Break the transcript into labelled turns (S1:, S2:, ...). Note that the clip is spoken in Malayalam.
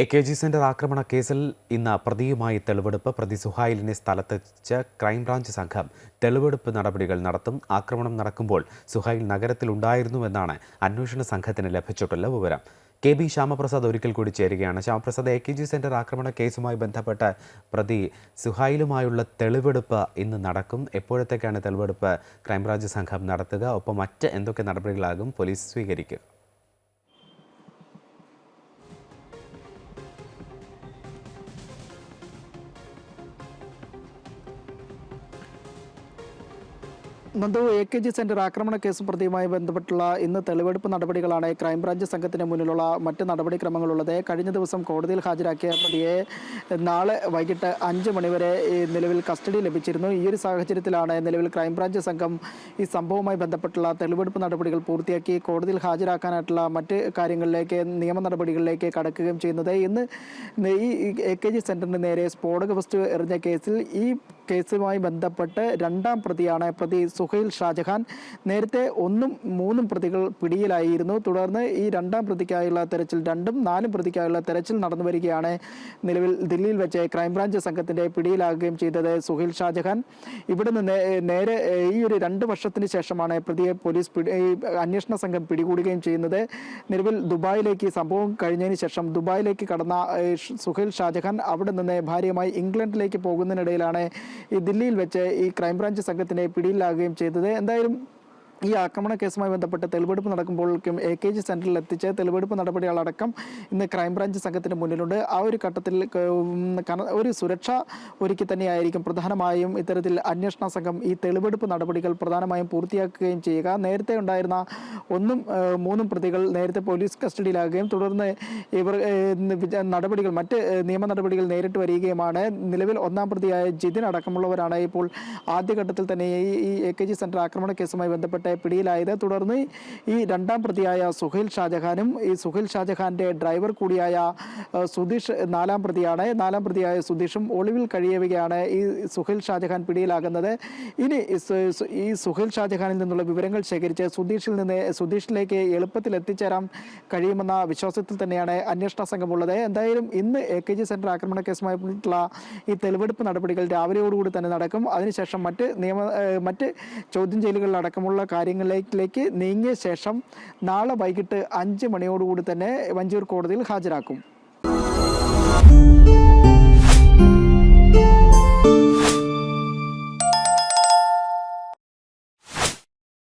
S1: എ കെ ജി സെന്റർ ആക്രമണ കേസിൽ ഇന്ന് പ്രതിയുമായി തെളിവെടുപ്പ്. പ്രതി സുഹായിലിനെ സ്ഥലത്തെത്തിച്ച ക്രൈംബ്രാഞ്ച് സംഘം തെളിവെടുപ്പ് നടപടികൾ നടത്തും. ആക്രമണം നടക്കുമ്പോൾ സുഹൈൽ നഗരത്തിലുണ്ടായിരുന്നുവെന്നാണ് അന്വേഷണ സംഘത്തിന് ലഭിച്ചിട്ടുള്ള വിവരം. കെ ബി ശ്യാമപ്രസാദ് ഒരിക്കൽ കൂടി ചേരുകയാണ്. Shyamaprasad A K G centre ആക്രമണ കേസുമായി ബന്ധപ്പെട്ട പ്രതി സുഹൈലുമായുള്ള തെളിവെടുപ്പ് ഇന്ന് നടക്കും. എപ്പോഴത്തേക്കാണ് തെളിവെടുപ്പ് ക്രൈംബ്രാഞ്ച് സംഘം നടത്തുക? ഒപ്പം മറ്റ് എന്തൊക്കെ നടപടികളാകും? പോലീസ് സ്വീകരിക്കുക
S2: Nandu A K G centre ആക്രമണ കേസ് പ്രതിയുമായി ബന്ധപ്പെട്ടുള്ള ഇന്ന് തെളിവെടുപ്പ് നടപടികളാണ് ക്രൈംബ്രാഞ്ച് സംഘത്തിന് മുന്നിലുള്ള മറ്റ് നടപടിക്രമങ്ങളുള്ളത്. കഴിഞ്ഞ ദിവസം കോടതിയിൽ ഹാജരാക്കിയ പ്രതിയെ നാളെ വൈകിട്ട് അഞ്ച് മണിവരെ നിലവിൽ കസ്റ്റഡി ലഭിച്ചിരുന്നു. ഈ ഒരു സാഹചര്യത്തിലാണ് നിലവിൽ ക്രൈംബ്രാഞ്ച് സംഘം ഈ സംഭവവുമായി ബന്ധപ്പെട്ടുള്ള തെളിവെടുപ്പ് നടപടികൾ പൂർത്തിയാക്കി കോടതിയിൽ ഹാജരാക്കാനായിട്ടുള്ള മറ്റ് കാര്യങ്ങളിലേക്ക് നിയമ നടപടികളിലേക്ക് കടക്കുകയും ചെയ്യുന്നത്. ഇന്ന് ഈ എ കെ ജി സെന്ററിന് നേരെ സ്ഫോടക വസ്തു എറിഞ്ഞ കേസിൽ ഈ കേസുമായി ബന്ധപ്പെട്ട് രണ്ടാം പ്രതിയാണ് പ്രതി സുഹൈൽ ഷാജഹാൻ. നേരത്തെ ഒന്നും മൂന്നും പ്രതികൾ പിടിയിലായിരുന്നു. തുടർന്ന് ഈ രണ്ടാം പ്രതിക്കായുള്ള തെരച്ചിൽ രണ്ടും നാലും പ്രതിക്കായുള്ള തെരച്ചിൽ നടന്നു വരികയാണ്. നിലവിൽ ദില്ലിയിൽ വെച്ച് ക്രൈംബ്രാഞ്ച് സംഘത്തിന്റെ പിടിയിലാകുകയും ചെയ്തത് സുഹൈൽ ഷാജഹാൻ. ഇവിടെ നിന്ന് നേരെ ഈ ഒരു രണ്ട് വർഷത്തിന് ശേഷമാണ് പ്രതിയെ പോലീസ് അന്വേഷണ സംഘം പിടികൂടുകയും ചെയ്യുന്നത്. നിലവിൽ ദുബായിലേക്ക് സംഭവം കഴിഞ്ഞതിന് ശേഷം ദുബായിലേക്ക് കടന്ന സുഹൈൽ ഷാജഹാൻ അവിടെ നിന്ന് ഭാര്യയുമായി ഇംഗ്ലണ്ടിലേക്ക് പോകുന്നതിനിടയിലാണ് ഈ ദില്ലിയിൽ വെച്ച് ഈ ക്രൈംബ്രാഞ്ച് സംഘത്തിനെ പിടിയിലാകുകയും ചെയ്തത്. എന്തായാലും ഈ ആക്രമണ കേസുമായി ബന്ധപ്പെട്ട് തെളിവെടുപ്പ് നടക്കുമ്പോഴേക്കും എ കെ ജി സെന്ററിൽ എത്തിച്ച് തെളിവെടുപ്പ് നടപടികളടക്കം ഇന്ന് ക്രൈംബ്രാഞ്ച് സംഘത്തിന് മുന്നിലുണ്ട്. ആ ഒരു ഘട്ടത്തിൽ ഒരു സുരക്ഷ ഒരുക്കി തന്നെയായിരിക്കും പ്രധാനമായും ഇത്തരത്തിൽ അന്വേഷണ സംഘം ഈ തെളിവെടുപ്പ് നടപടികൾ പ്രധാനമായും പൂർത്തിയാക്കുകയും ചെയ്യുക. നേരത്തെ ഉണ്ടായിരുന്ന ഒന്നും മൂന്നും പ്രതികൾ നേരത്തെ പോലീസ് കസ്റ്റഡിയിലാകുകയും തുടർന്ന് ഇവർ നടപടികൾ മറ്റ് നിയമ നടപടികൾ നേരിട്ട് വരികയുമാണ്. നിലവിൽ ഒന്നാം പ്രതിയായ ജിതിൻ അടക്കമുള്ളവരാണ് ഇപ്പോൾ ആദ്യഘട്ടത്തിൽ തന്നെ ഈ എ കെ ജി സെന്റർ ആക്രമണ കേസുമായി ബന്ധപ്പെട്ട് പിടിയിലായത്. തുടർന്ന് ഈ രണ്ടാം പ്രതിയായ സുഹൈൽ ഷാജഹാനും ഈ സുഹൈൽ ഷാജഹാന്റെ ഡ്രൈവർ കൂടിയായ സുധീഷ് നാലാം പ്രതിയാണ്. നാലാം പ്രതിയായ സുധീഷും ഒളിവിൽ കഴിയവുകയാണ് ഈ സുഹൈൽ ഷാജഹാൻ പിടിയിലാകുന്നത്. ഇനി ഈ സുഹൈൽ ഷാജഹാനിൽ നിന്നുള്ള വിവരങ്ങൾ ശേഖരിച്ച് സുധീഷിൽ നിന്ന് സുധീഷിലേക്ക് എളുപ്പത്തിൽ എത്തിച്ചേരാൻ കഴിയുമെന്ന വിശ്വാസത്തിൽ തന്നെയാണ് അന്വേഷണ സംഘമുള്ളത്. എന്തായാലും ഇന്ന് എ കെ ജി സെന്റർ ആക്രമണ കേസുമായിട്ടുള്ള ഈ തെളിവെടുപ്പ് നടപടികൾ രാവിലെയോടുകൂടി തന്നെ നടക്കും. അതിനുശേഷം മറ്റ് നിയമ മറ്റ് ചോദ്യം ചെയ്യലുകളിലടക്കമുള്ള കാര്യങ്ങളിലേക്ക് നീങ്ങിയ ശേഷം നാളെ വൈകിട്ട് അഞ്ച് മണിയോടുകൂടി തന്നെ വഞ്ചൂർ കോടതിയിൽ ഹാജരാക്കും.